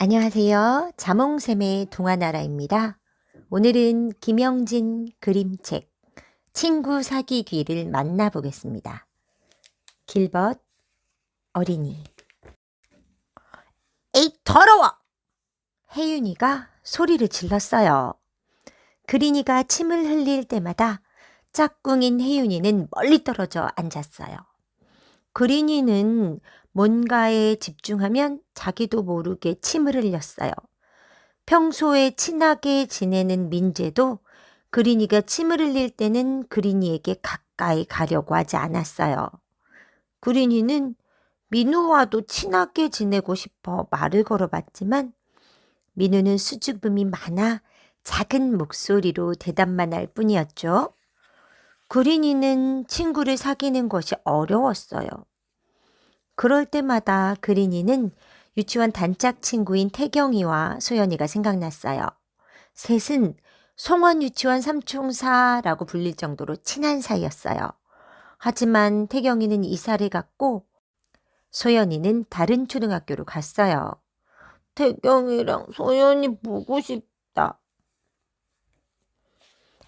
안녕하세요. 자몽샘의 동화나라입니다. 오늘은 김영진 그림책 친구 사귀기를 만나보겠습니다. 길벗 어린이 에이 더러워! 혜윤이가 소리를 질렀어요. 그린이가 침을 흘릴 때마다 짝꿍인 혜윤이는 멀리 떨어져 앉았어요. 그린이는 뭔가에 집중하면 자기도 모르게 침을 흘렸어요. 평소에 친하게 지내는 민재도 그린이가 침을 흘릴 때는 그린이에게 가까이 가려고 하지 않았어요. 그린이는 민우와도 친하게 지내고 싶어 말을 걸어봤지만 민우는 수줍음이 많아 작은 목소리로 대답만 할 뿐이었죠. 그린이는 친구를 사귀는 것이 어려웠어요. 그럴 때마다 그린이는 유치원 단짝 친구인 태경이와 소연이가 생각났어요. 셋은 송원 유치원 삼총사라고 불릴 정도로 친한 사이였어요. 하지만 태경이는 이사를 갔고 소연이는 다른 초등학교로 갔어요. 태경이랑 소연이 보고 싶다.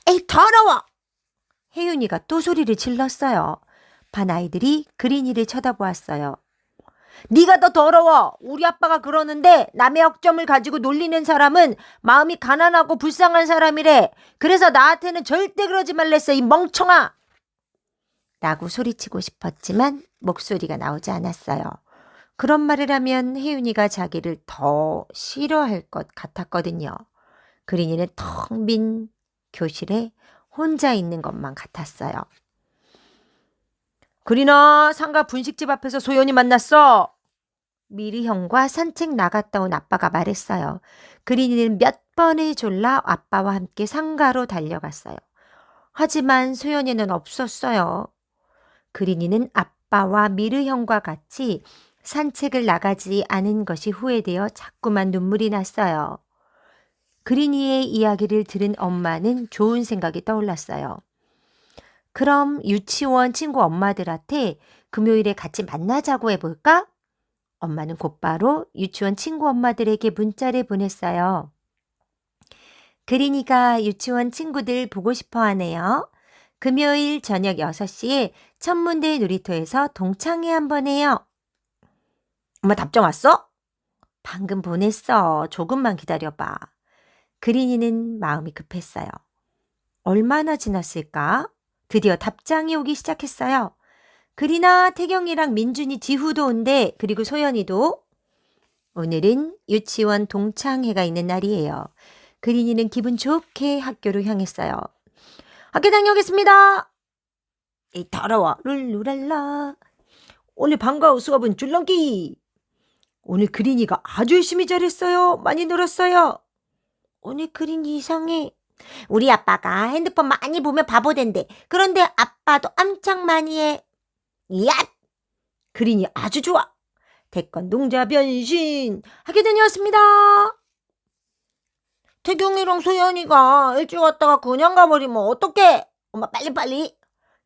에이 더러워! 혜윤이가 또 소리를 질렀어요. 반 아이들이 그린이를 쳐다보았어요. 네가 더 더러워. 우리 아빠가 그러는데 남의 억점을 가지고 놀리는 사람은 마음이 가난하고 불쌍한 사람이래. 그래서 나한테는 절대 그러지 말랬어. 이 멍청아. 라고 소리치고 싶었지만 목소리가 나오지 않았어요. 그런 말을 하면 혜윤이가 자기를 더 싫어할 것 같았거든요. 그린이는 텅 빈 교실에 혼자 있는 것만 같았어요. 그리나 상가 분식집 앞에서 소연이 만났어. 미리 형과 산책 나갔다 온 아빠가 말했어요. 그린이는 몇 번을 졸라 아빠와 함께 상가로 달려갔어요. 하지만 소연이는 없었어요. 그린이는 아빠와 미르 형과 같이 산책을 나가지 않은 것이 후회되어 자꾸만 눈물이 났어요. 그린이의 이야기를 들은 엄마는 좋은 생각이 떠올랐어요. 그럼 유치원 친구 엄마들한테 금요일에 같이 만나자고 해볼까? 엄마는 곧바로 유치원 친구 엄마들에게 문자를 보냈어요. 그린이가 유치원 친구들 보고 싶어 하네요. 금요일 저녁 6시에 천문대 놀이터에서 동창회 한번 해요. 엄마 답장 왔어? 방금 보냈어. 조금만 기다려봐. 그린이는 마음이 급했어요. 얼마나 지났을까? 드디어 답장이 오기 시작했어요. 그리나 태경이랑 민준이 지후도 온대. 그리고 소연이도. 오늘은 유치원 동창회가 있는 날이에요. 그린이는 기분 좋게 학교로 향했어요. 학교 다녀오겠습니다. 이 더러워. 룰루랄라. 오늘 방과 후 수업은 줄넘기. 오늘 그린이가 아주 열심히 잘했어요. 많이 놀았어요. 오늘 그린이 이상해. 우리 아빠가 핸드폰 많이 보면 바보 된대. 그런데 아빠도 엄청 많이 해. 야! 그린이 아주 좋아. 태권동자 변신. 하게 다녀왔습니다. 태경이랑 소연이가 일찍 왔다가 그냥 가버리면 어떡해? 엄마 빨리빨리.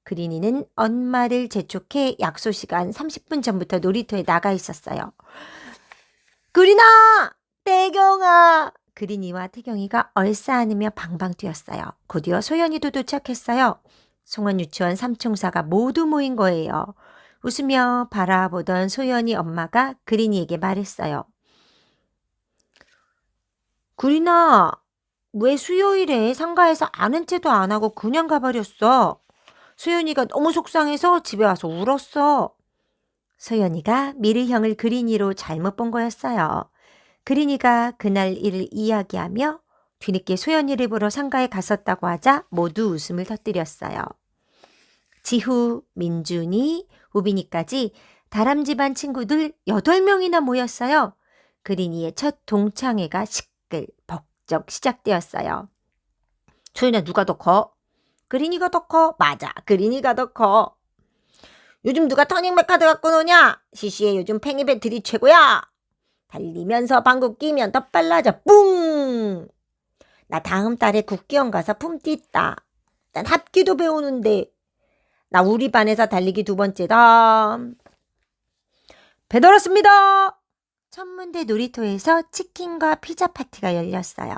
그린이는 엄마를 재촉해 약속 시간 30분 전부터 놀이터에 나가 있었어요. 그린아! 태경아! 그린이와 태경이가 얼싸 안으며 방방 뛰었어요. 곧이어 소연이도 도착했어요. 송원 유치원 삼총사가 모두 모인 거예요. 웃으며 바라보던 소연이 엄마가 그린이에게 말했어요. 그린아, 왜 수요일에 상가에서 아는 체도 안 하고 그냥 가버렸어? 소연이가 너무 속상해서 집에 와서 울었어. 소연이가 미르 형을 그린이로 잘못 본 거였어요. 그린이가 그날 일을 이야기하며 뒤늦게 소연이를 보러 상가에 갔었다고 하자 모두 웃음을 터뜨렸어요. 지후, 민준이, 우빈이까지 다람쥐반 친구들 8명이나 모였어요. 그린이의 첫 동창회가 시끌벅적 시작되었어요. 소연아 누가 더 커? 그린이가 더 커. 맞아. 그린이가 더 커. 요즘 누가 터닝맥 카드 갖고 노냐? 시시해 요즘 팽이 배틀이 최고야. 달리면서 방구 끼면 더 빨라져. 뿡! 나 다음 달에 국기원 가서 품띠 있다. 난 합기도 배우는데. 나 우리 반에서 달리기 두 번째다. 배달 왔습니다. 천문대 놀이터에서 치킨과 피자 파티가 열렸어요.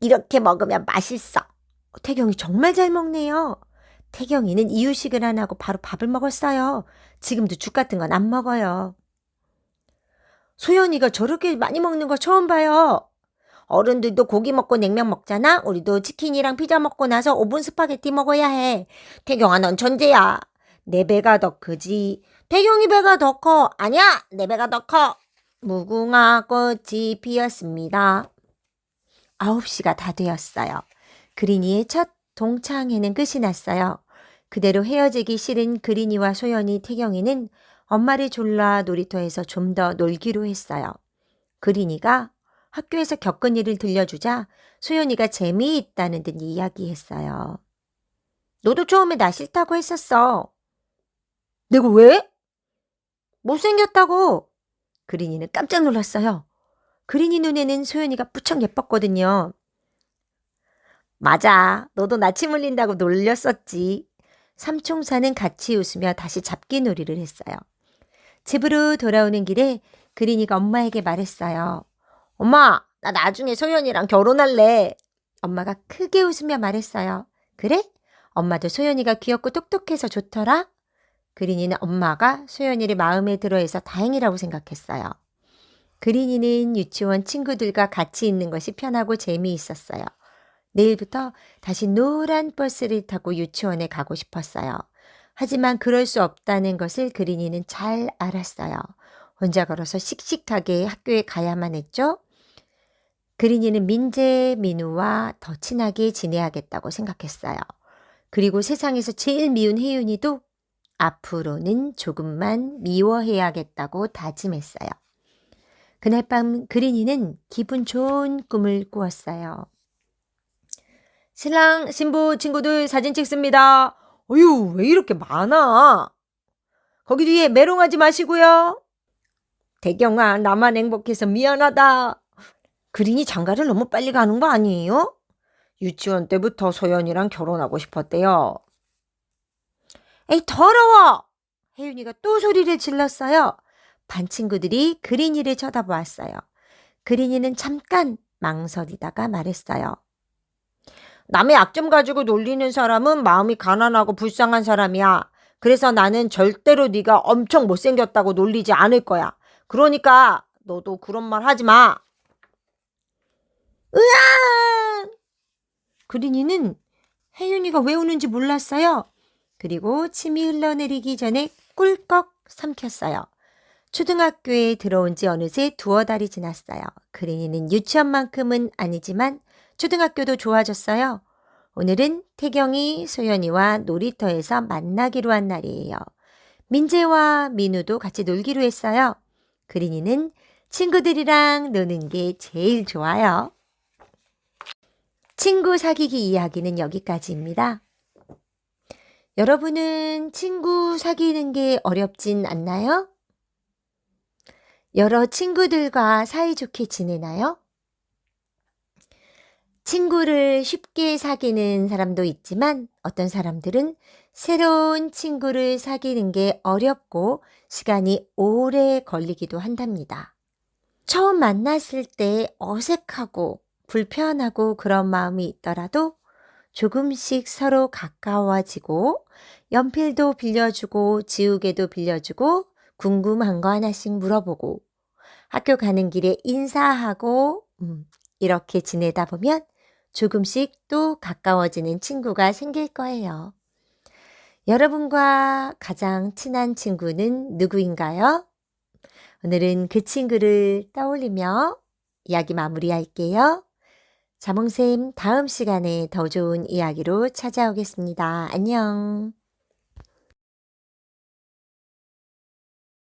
이렇게 먹으면 맛있어. 태경이 정말 잘 먹네요. 태경이는 이유식을 안 하고 바로 밥을 먹었어요. 지금도 죽 같은 건 안 먹어요. 소연이가 저렇게 많이 먹는 거 처음 봐요. 어른들도 고기 먹고 냉면 먹잖아. 우리도 치킨이랑 피자 먹고 나서 오븐 스파게티 먹어야 해. 태경아, 넌 천재야. 내 배가 더 크지. 태경이 배가 더 커. 아니야, 내 배가 더 커. 무궁화 꽃이 피었습니다. 9시가 다 되었어요. 그린이의 첫 동창회는 끝이 났어요. 그대로 헤어지기 싫은 그린이와 소연이 태경이는 엄마를 졸라 놀이터에서 좀 더 놀기로 했어요. 그린이가 학교에서 겪은 일을 들려주자 소연이가 재미있다는 듯 이야기했어요. 너도 처음에 나 싫다고 했었어. 내가 왜? 못생겼다고. 그린이는 깜짝 놀랐어요. 그린이 눈에는 소연이가 무척 예뻤거든요. 맞아. 너도 나침 흘린다고 놀렸었지. 삼총사는 같이 웃으며 다시 잡기 놀이를 했어요. 집으로 돌아오는 길에 그린이가 엄마에게 말했어요. 엄마, 나 나중에 소연이랑 결혼할래. 엄마가 크게 웃으며 말했어요. 그래? 엄마도 소연이가 귀엽고 똑똑해서 좋더라? 그린이는 엄마가 소연이를 마음에 들어해서 다행이라고 생각했어요. 그린이는 유치원 친구들과 같이 있는 것이 편하고 재미있었어요. 내일부터 다시 노란 버스를 타고 유치원에 가고 싶었어요. 하지만 그럴 수 없다는 것을 그린이는 잘 알았어요. 혼자 걸어서 씩씩하게 학교에 가야만 했죠. 그린이는 민재, 민우와 더 친하게 지내야겠다고 생각했어요. 그리고 세상에서 제일 미운 혜윤이도 앞으로는 조금만 미워해야겠다고 다짐했어요. 그날 밤 그린이는 기분 좋은 꿈을 꾸었어요. 신랑, 신부, 친구들 사진 찍습니다. 어휴, 왜 이렇게 많아? 거기 뒤에 메롱하지 마시고요. 대경아, 나만 행복해서 미안하다. 그린이 장가를 너무 빨리 가는 거 아니에요? 유치원 때부터 소연이랑 결혼하고 싶었대요. 에이, 더러워! 혜윤이가 또 소리를 질렀어요. 반 친구들이 그린이를 쳐다보았어요. 그린이는 잠깐 망설이다가 말했어요. 남의 약점 가지고 놀리는 사람은 마음이 가난하고 불쌍한 사람이야. 그래서 나는 절대로 네가 엄청 못생겼다고 놀리지 않을 거야. 그러니까 너도 그런 말 하지 마. 으아! 그린이는 혜윤이가 왜 우는지 몰랐어요. 그리고 침이 흘러내리기 전에 꿀꺽 삼켰어요. 초등학교에 들어온 지 어느새 두어 달이 지났어요. 그린이는 유치원만큼은 아니지만 초등학교도 좋아졌어요. 오늘은 태경이 소연이와 놀이터에서 만나기로 한 날이에요. 민재와 민우도 같이 놀기로 했어요. 그린이는 친구들이랑 노는 게 제일 좋아요. 친구 사귀기 이야기는 여기까지입니다. 여러분은 친구 사귀는 게 어렵진 않나요? 여러 친구들과 사이좋게 지내나요? 친구를 쉽게 사귀는 사람도 있지만 어떤 사람들은 새로운 친구를 사귀는 게 어렵고 시간이 오래 걸리기도 한답니다. 처음 만났을 때 어색하고 불편하고 그런 마음이 있더라도 조금씩 서로 가까워지고 연필도 빌려주고 지우개도 빌려주고 궁금한 거 하나씩 물어보고 학교 가는 길에 인사하고 음, 이렇게 지내다 보면 조금씩 또 가까워지는 친구가 생길 거예요. 여러분과 가장 친한 친구는 누구인가요? 오늘은 그 친구를 떠올리며 이야기 마무리할게요. 자몽쌤 다음 시간에 더 좋은 이야기로 찾아오겠습니다. 안녕.